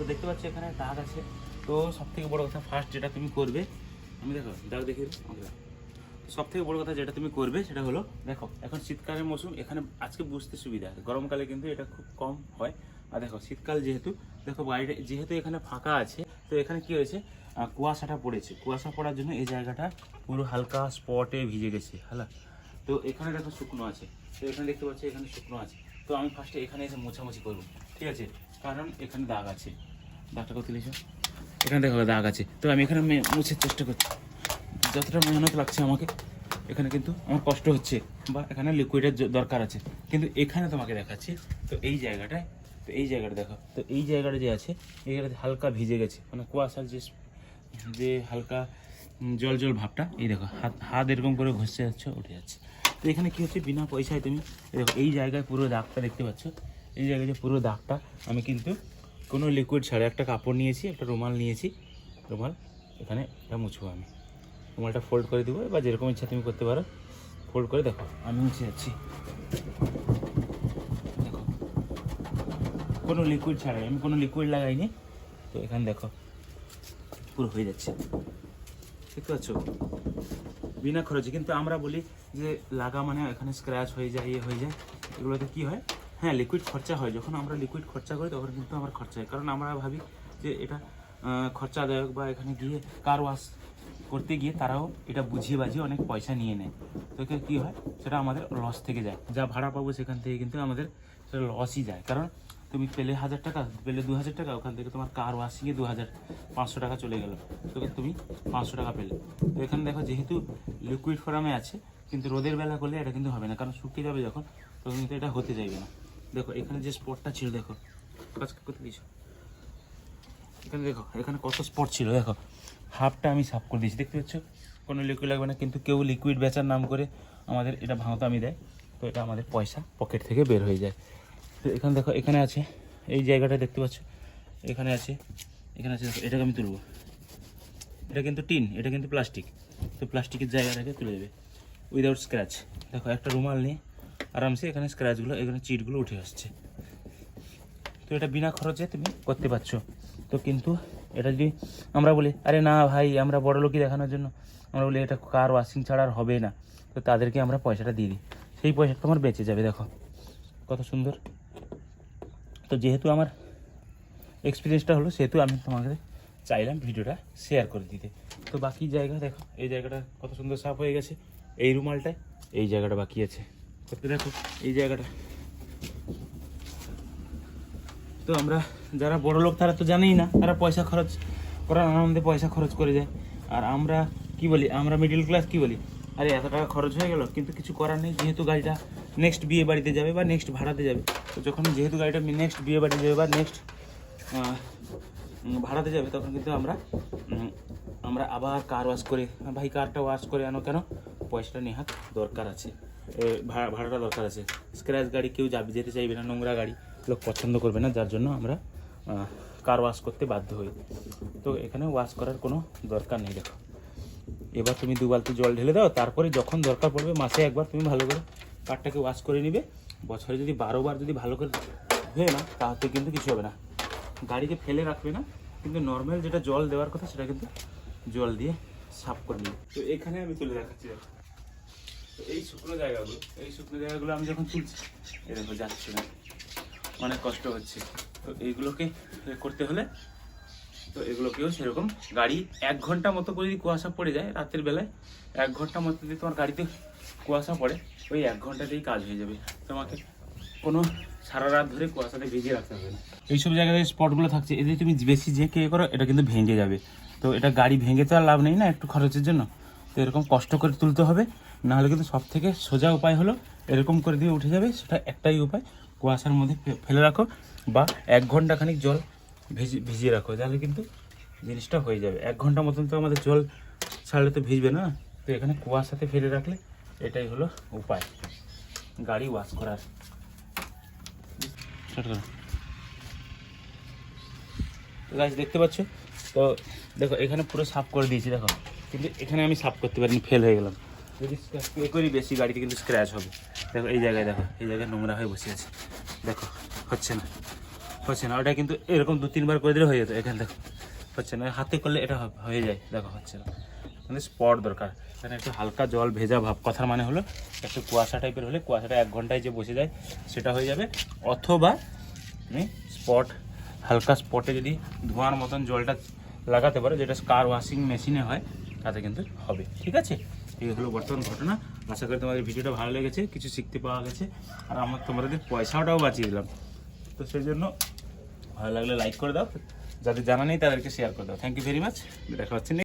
তো দেখতে পাচ্ছ এখানে দাগ আছে। তো সব থেকে বড় কথা ফার্স্ট যেটা তুমি করবে, আমি দেখো, দাগ দেখি সব থেকে বড় কথা যেটা তুমি করবে সেটা হলো, দেখো, এখন শীতকালের মৌসুম, এখানে আজকে বুঝতে সুবিধা গরমকালে কিন্তু এটা খুব কম হয়। আর দেখো, শীতকাল যেহেতু, দেখো বাইরে, যেহেতু এখানে ফাঁকা আছে, তো এখানে কি হয়েছে কুয়াশাটা পড়েছে। কুয়াশা পড়ার জন্য এই জায়গাটা পুরো হালকা স্পটে ভিজে গেছে হ্যাঁ। তো এখানে দেখো শুকনো আছে। তো এখানে দেখতে পাচ্ছি এখানে শুকনো আছে। তো আমি ফার্স্টে এখানে এসে মোছামুছি করব, ঠিক আছে? কারণ এখানে দাগ আছে। দাগটা করতে লিখো এখানে দেখো দাগ আছে। তো আমি এখানে মে- মুছার চেষ্টা করছি। যতটা মেহনত লাগছে আমাকে, এখানে কিন্তু আমার কষ্ট হচ্ছে বা এখানে লিকুইডের দরকার আছে। কিন্তু এখানে তোমাকে দেখাচ্ছি, তো এই জায়গাটায়, তো এই জায়গাটা দেখো, তো এই জায়গাটা যে আছে, এই হালকা ভিজে গেছে। মানে কুয়াশার যে যে হালকা জল জল ভাবটা, এই দেখো, হাত হাত এরকম করে ঘষে যাচ্ছে, উঠে যাচ্ছে। তো এখানে কী হচ্ছে, বিনা পয়সায় তুমি দেখো, এই জায়গায় পুরো দাগটা দেখতে পাচ্ছ। এই জায়গায় যে পুরো দাগটা, আমি কিন্তু কোনো লিকুইড ছাড়া, একটা কাপড় নিয়েছি, একটা রুমাল নিয়েছি। রুমাল, এখানে এটা মুছবো আমি। রুমালটা ফোল্ড করে দেবো বা যেরকম ইচ্ছা তুমি করতে পারো ফোল্ড করে দেখো, আমি মুছে যাচ্ছি। দেখো, কোনো লিকুইড ছাড়াই, আমি কোনো লিকুইড লাগাইনি। তো এখানে দেখো, পুরো হয়ে যাচ্ছে। দেখতে পাচ্ছ? বিনা খরচে। কিন্তু আমরা বলি যে লাগা মানে এখানে স্ক্র্যাচ হয়ে যায় ইয়ে হয়ে যায়। এগুলোতে কি হয়? হ্যাঁ লিকুইড খরচা হয়। যখন আমরা লিকুইড খরচা করি, তখন কিন্তু আমার খরচা হয়। কারণ আমরা ভাবি যে এটা খরচাদায়ক বা এখানে গিয়ে কার ওয়াশ করতে গিয়ে তারাও এটা বুঝিয়ে বাজিয়ে অনেক পয়সা নিয়ে নেয়। তো কী হয়? সেটা আমাদের লস থেকে যায়। যা ভাড়া পাবো সেখান থেকে কিন্তু আমাদের সেটা লসই যায়। কারণ তুমি পেলে হাজার টাকা, পেলে দু হাজার টাকা, ওখান থেকে তোমার কার ওয়াশিংয়ে দু হাজার পাঁচশো টাকা চলে গেল। তোকে তুমি পাঁচশো টাকা পেলে। তো এখানে দেখো, যেহেতু লিকুইড ফর্মে আছে, কিন্তু রোদের বেলা করলে এটা কিন্তু হবে না। কারণ শুকিয়ে যাবে যখন, তখন কিন্তু এটা হতে চাইবে না। দেখো, এখানে যে স্পটটা ছিল, দেখো। করতে দিয়েছ। এখানে দেখো, এখানে কত স্পট ছিল, দেখো। হাফটা আমি সাফ করে দিয়েছি, দেখতে পাচ্ছ? কোনো লিকুইড লাগবে না, কিন্তু কেউ লিকুইড বেচার নাম করে আমাদের এটা ভাঙতো আমি দেয়। তো এটা আমাদের পয়সা পকেট থেকে বের হয়ে যায়। তো এখানে দেখো, এখানে আছে, এই জায়গাটা দেখতে পাচ্ছ? এখানে আছে এখানে আছে, দেখো, এটাকে আমি তুলবো। এটা কিন্তু টিন, এটা কিন্তু প্লাস্টিক তো প্লাস্টিকের জায়গাটাকে তুলে দেবে। উইদাউট স্ক্র্যাচ দেখো, একটা রুমাল নিয়ে আরামসে এখানে স্ক্র্যাচগুলো এখানে চিটগুলো উঠে আসছে। তো এটা বিনা খরচে তুমি করতে পারছ। তো কিন্তু এটা যদি আমরা বলি, আরে না ভাই, আমরা বড় লোকই দেখানোর জন্য। আমরা বলি, এটা কার ওয়াশিং ছাড়া আর হবে না। তো তাদেরকে আমরা পয়সাটা দিয়ে দিই। সেই পয়সাটা আমার বেঁচে যাবে, দেখো। কত সুন্দর। তো যেহেতু আমার এক্সপিরিয়েন্সটা হলো, সেহেতু আমি তোমাকে চাইলাম ভিডিওটা শেয়ার করে দিতে। তো বাকি জায়গা, দেখো, এই জায়গাটা কত সুন্দর সাফ হয়ে গেছে। এই রুমালটায়, এই জায়গাটা বাকি আছে। দেখো, এই জায়গাটা। তো আমরা, যারা বড় লোক, তারা তো জানেই না, তারা পয়সা খরচ করার আনন্দে পয়সা খরচ করে যায়। আর আমরা কি বলি? আমরা মিডিল ক্লাস কি বলি? আরে, এত টাকা খরচ হয়ে গেল, কিন্তু কিছু করার নেই। যেহেতু গাড়িটা নেক্সট বিয়ে বাড়িতে যাবে বা নেক্সট ভাড়াতে যাবে, তো যখন যেহেতু গাড়িটা নেক্সট বিয়ে বাড়িতে যাবে বা নেক্সট ভাড়াতে যাবে, তখন কিন্তু আমরা আমরা আবার কার ওয়াশ করে, ভাই কারটা ওয়াশ করে আনো কেন? পয়সাটা নেহাত দরকার আছে। ভাড়াটা দরকার আছে। স্ক্র্যাচ গাড়ি কেউ যাবে, যেতে চাইবে না, নোংরা গাড়ি, লোক পছন্দ করবে না, যার জন্য আমরা কার ওয়াশ করতে বাধ্য হই। তো এখানে ওয়াশ করার কোনো দরকার নেই, দেখো। এবার তুমি দু বালতি জল ঢেলে দাও, তারপরে যখন দরকার পড়বে, মাসে একবার তুমি ভালো করে কারটাকে ওয়াশ করে নিবে। বছরে যদি বারো বার যদি ভালো করে ধুয়ে না তাহলে কিন্তু কিছু হবে না। গাড়িকে ফেলে রাখবে না, কিন্তু নর্মাল যেটা জল দেওয়ার কথা, সেটা কিন্তু জল দিয়ে সাফ করে নিবে। তো এখানে আমি তুলে দেখাচ্ছি, দেখো। এই শুকনো জায়গাগুলো, এই শুকনো জায়গাগুলো আমি যখন তুলছি এই দেখো যাচ্ছে না, অনেক কষ্ট হচ্ছে। তো এইগুলোকে করতে হলে তো এগুলোকেও সেরকম গাড়ি এক ঘণ্টা মতো করে যদি কুয়াশা পড়ে যায় রাতের বেলায়, এক ঘণ্টা মতো যদি তোমার গাড়িতে কুয়াশা পড়ে, ওই এক ঘন্টাতেই কাজ হয়ে যাবে। তোমাকে কোনো সারা রাত ধরে কুয়াশাতে ভিজিয়ে রাখতে হবে না। এইসব জায়গায় স্পটগুলো থাকছে, এদের তুমি বেশি যে কে করো, এটা কিন্তু ভেঙে যাবে। তো এটা গাড়ি ভেঙে তো আর লাভ নেই না একটু খরচের জন্য? তো এরকম কষ্ট করে তুলতে হবে, নাহলে কিন্তু সব থেকে সোজা উপায় হলো এরকম করে দিয়ে উঠে যাবে, সেটা একটাই উপায়। কুয়াশার মধ্যে ফেলে রাখো বা এক ঘণ্টা খানিক জল ভিজি ভিজিয়ে রাখো, তাহলে কিন্তু জিনিসটা হয়ে যাবে। এক ঘণ্টা মতন তো আমাদের জল ছাড়লে তো ভিজবে না। তো এখানে কুয়াশাতে ফেলে রাখলে এটাই হলো উপায়। গাড়ি ওয়াশ করার। গাছ দেখতে পাচ্ছ? তো দেখো, এখানে পুরো সাফ করে দিয়েছি, দেখো। কিন্তু এখানে আমি সাফ করতে পারিনি ফেল হয়ে গেলাম। যদি পে করি বেশি, গাড়িতে কিন্তু স্ক্র্যাচ হবে। দেখো, এই জায়গায় দেখো, এই জায়গায় নোংরা হয়ে বসে আছে। দেখো, হচ্ছে না হচ্ছে না। ওটা কিন্তু এরকম দু তিনবার করে দিলে হয়ে যেত। এখানে দেখো, হচ্ছে না। হাতে করলে এটা হয়ে যায়। দেখো, হচ্ছে না। মানে স্পট দরকার। এখানে একটু হালকা জল ভেজা ভাব। কথার মানে হলো, একটু কুয়াশা টাইপের হলে কুয়াশাটা এক ঘন্টায় যে বসে যায়, সেটা হয়ে যাবে। অথবা তুমি স্পট হালকা স্পটে যদি ধোঁয়ার মতন জলটা লাগাতে পারো, যেটা কার ওয়াশিং মেশিনে হয় তাতে কিন্তু হবে, ঠিক আছে? এই হলো বর্তমান ঘটনা। আশা করি তোমাদের ভিডিওটা ভালো লেগেছে, কিছু শিখতে পাওয়া গেছে, আর আমার তোমাদের পয়সাটাও বাঁচিয়ে দিলাম। তো সেই জন্য ভালো লাগলে লাইক করে দাও, যাদের জানা নেই তাদেরকে শেয়ার করে দাও। থ্যাংক ইউ ভেরি মাচ দেখা হচ্ছে